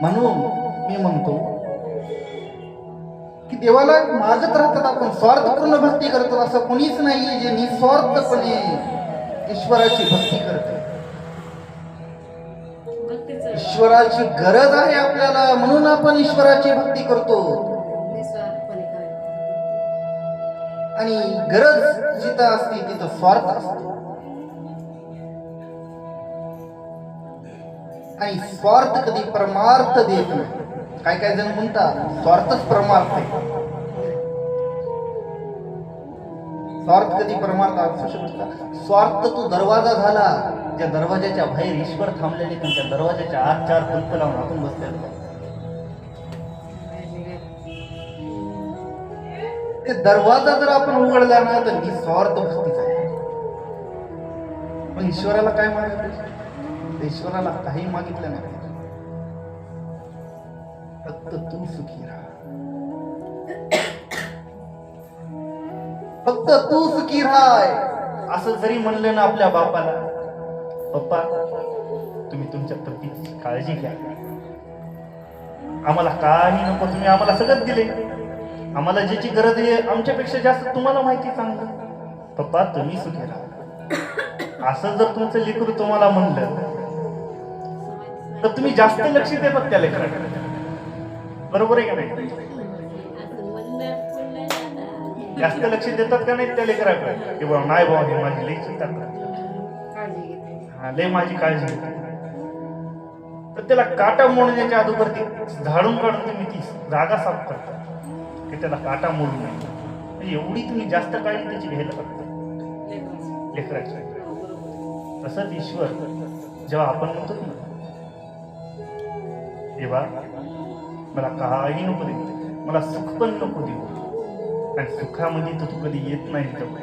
म्हणून मी म्हणतो की देवाला मागत राहतात आपण. स्वार्थपूर्ण भक्ती करतो. असं कोणीच नाहीये जे निस्वार्थपणे ईश्वराची भक्ती करते. ईश्वराची गरज आहे आपल्याला. म्हणून आपण ईश्वराची भक्ती करतो. आणि गरज जिथं असते तिथं स्वार्थ असतो. आणि स्वार्थ कधी परमार्थ देत नाही. काय काय जण म्हणतात स्वार्थच परमार्थ आहे. स्वार्थ कधी परमार्थ असू शकतो स्वार्थ तो दरवाजा झाला ज्या दरवाजाच्या बाहेर ईश्वर थांबलेले पण त्या दरवाजाच्या आत चार कुलप लावून आपण बसलेलो ते दरवाजा जर आपण उघडला ना तर निस्वार्थ भक्तीचा आहे. पण ईश्वराला काय मागितलं ईश्वराला काही मागितलं नाही. फक्त तू सुखी राहा. फक्त तू सुखी राहाय. असं जरी म्हणलं ना आपल्या बापाला पप्पा तुम्ही तुमच्या पतीची काळजी घ्या. आम्हाला काही नको तुम्ही आम्हाला सगळं दिले. आम्हाला ज्याची गरज आहे आमच्यापेक्षा जास्त तुम्हाला माहिती चांगलं पप्पा तुम्ही सुखी राहा. असं जर तुमचं लेकरू तुम्हाला म्हणलं तर तुम्ही जास्त लक्ष देतात त्या लेकराकडे बरोबर आहे का नाही. जास्त लक्ष देतात का नाही त्या लेकराकडे की बाबा नाही बाबा हे माझी लई चिंता हा, लय माझी काळजी. तर त्याला काटा मोडण्याच्या अगोदर ती झाडून काढून तुम्ही ती जागा साफ करता. की त्याला काटा मोडू नये. म्हणजे एवढी तुम्ही जास्त काळजी त्याची घ्यायला लागता. लेकराचं. तसंच ईश्वर जेव्हा आपण म्हणतो ना देवा मला काही नको देऊ. मला सुख पण नको देऊ. आणि सुखामध्ये तर तू कधी येत नाही जवळ.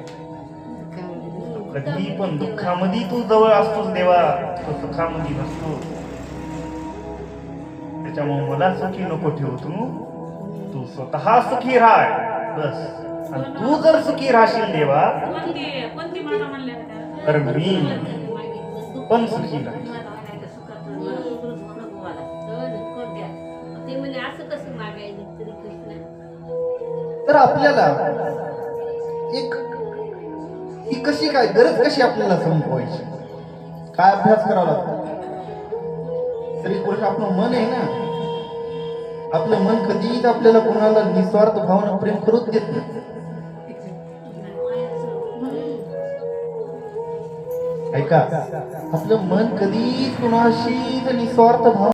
कधी पण दुःखामध्ये तू जवळ असतोस देवा. तो सुखामध्ये नसतो. त्याच्यामुळे मला सुखी नको ठेवू तू. तू स्वतः सुखी राह. बस. आणि तू जर सुखी राहशील देवा? तर मी पण सुखी राहील असं कसं मागायचं तरी कृष्ण? तर आपल्याला एक ही कशी काय गरज कशी आपल्याला संपवायची? काय अभ्यास करावा लागतो? तरी कृष्ण आपलं मन आहे ना? आपलं मन कधीच आपल्याला कोणाला निस्वार्थ भावना प्रेम करूच देत नाही. ऐका आपलं मन कधीच कोणाशी निस्वार्थ भाव